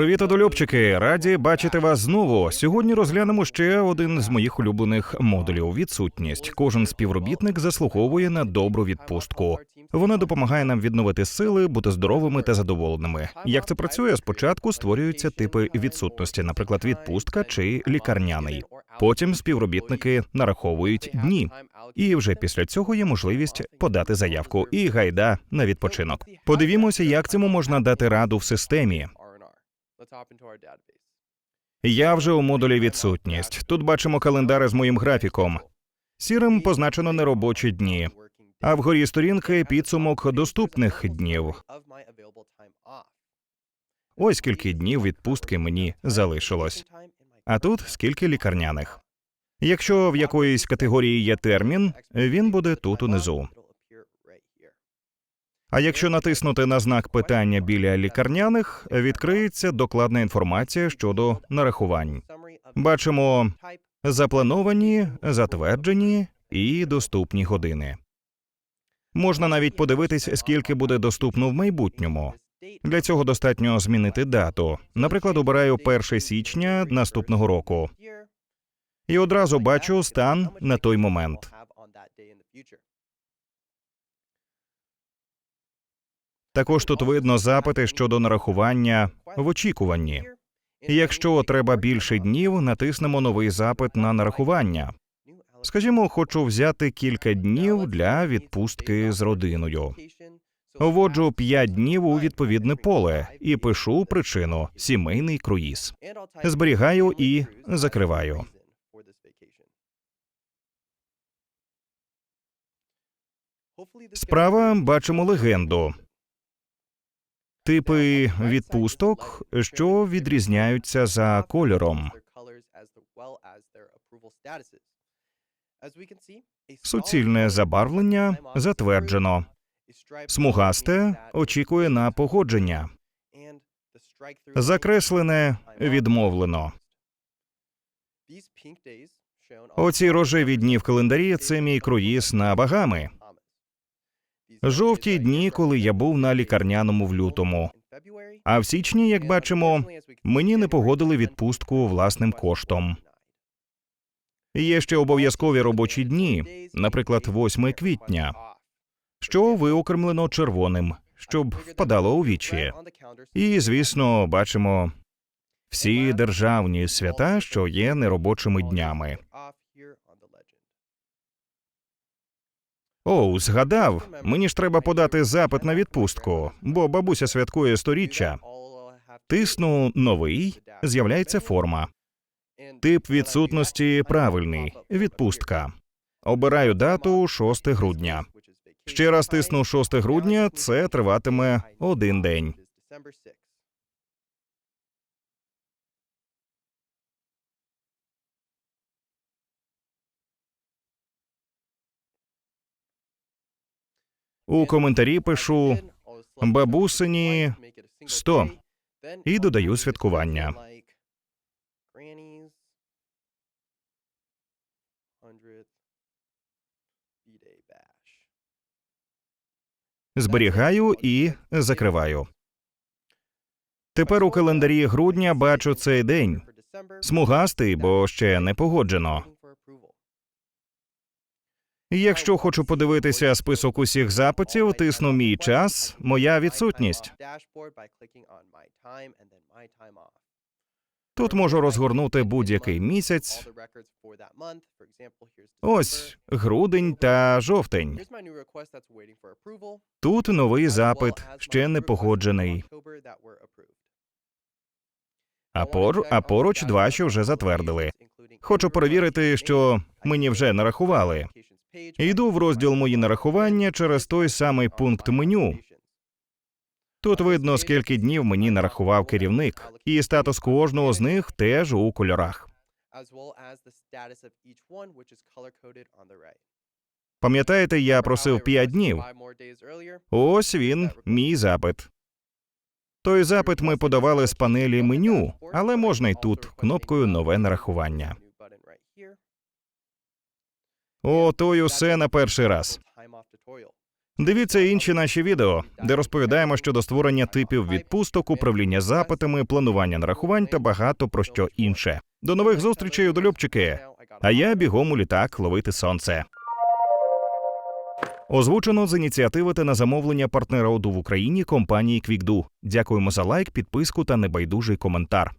Привіт, одолюбчики! Раді бачити вас знову. Сьогодні розглянемо ще один з моїх улюблених модулів відсутність. Кожен співробітник заслуговує на добру відпустку. Вона допомагає нам відновити сили, бути здоровими та задоволеними. Як це працює? Спочатку створюються типи відсутності, наприклад, відпустка чи лікарняний. Потім співробітники нараховують дні, і вже після цього є можливість подати заявку і гайда на відпочинок. Подивімося, як цьому можна дати раду в системі. Я вже у модулі відсутність. Тут бачимо календари з моїм графіком. Сірим позначено неробочі дні, а вгорі сторінки підсумок доступних днів. Ось скільки днів відпустки мені залишилось. А тут скільки лікарняних. Якщо в якоїсь категорії є термін, він буде тут унизу. А якщо натиснути на знак питання біля лікарняних, відкриється докладна інформація щодо нарахувань. Бачимо заплановані, затверджені і доступні години. Можна навіть подивитись, скільки буде доступно в майбутньому. Для цього достатньо змінити дату. Наприклад, обираю 1 січня наступного року і одразу бачу стан на той момент. Також тут видно запити щодо нарахування в очікуванні. Якщо треба більше днів, натиснемо новий запит на нарахування. Скажімо, хочу взяти кілька днів для відпустки з родиною. Вводжу 5 днів у відповідне поле і пишу причину сімейний круїз. Зберігаю і закриваю. Справа бачимо легенду. Типи відпусток, що відрізняються за кольором. Суцільне забарвлення затверджено. Смугасте очікує на погодження. Закреслене відмовлено. Оці рожеві дні в календарі це мій круїз на Багами. Жовті дні, коли я був на лікарняному в лютому. А в січні, як бачимо, мені не погодили відпустку власним коштом. Є ще обов'язкові робочі дні, наприклад, 8 квітня, що виокремлено червоним, щоб впадало у вічі. І, звісно, бачимо всі державні свята, що є неробочими днями. Оу, згадав, мені ж треба подати запит на відпустку, бо бабуся святкує сторіччя. Тисну новий, з'являється форма. Тип відсутності правильний відпустка. Обираю дату 6 грудня. Ще раз тисну 6 грудня. Це триватиме один день. У коментарі пишу бабусині 100 і додаю святкування. Зберігаю і закриваю. Тепер у календарі грудня бачу цей день. Смугастий, бо ще не погоджено. Якщо хочу подивитися список усіх запитів, тисну мій час, моя відсутність. Тут можу розгорнути будь-який місяць. Ось грудень та жовтень. Тут новий запит, ще не погоджений. А, пор, а поруч два, що вже затвердили. Хочу перевірити, що мені вже нарахували. Йду в розділ мої нарахування через той самий пункт меню. Тут видно, скільки днів мені нарахував керівник, і статус кожного з них теж у кольорах. Пам'ятаєте, я просив 5 днів. Ось він, мій запит. Той запит ми подавали з панелі меню, але можна й тут кнопкою нове нарахування. О, той усе на перший раз. Дивіться інші наші відео, де розповідаємо щодо створення типів відпусток, управління запитами, планування нарахувань та багато про що інше. До нових зустрічей, удолюбчики! А я бігом у літак ловити сонце. Озвучено з ініціативи та на замовлення партнера ОДУ в Україні компанії QuickDo. Дякуємо за лайк, підписку та небайдужий коментар.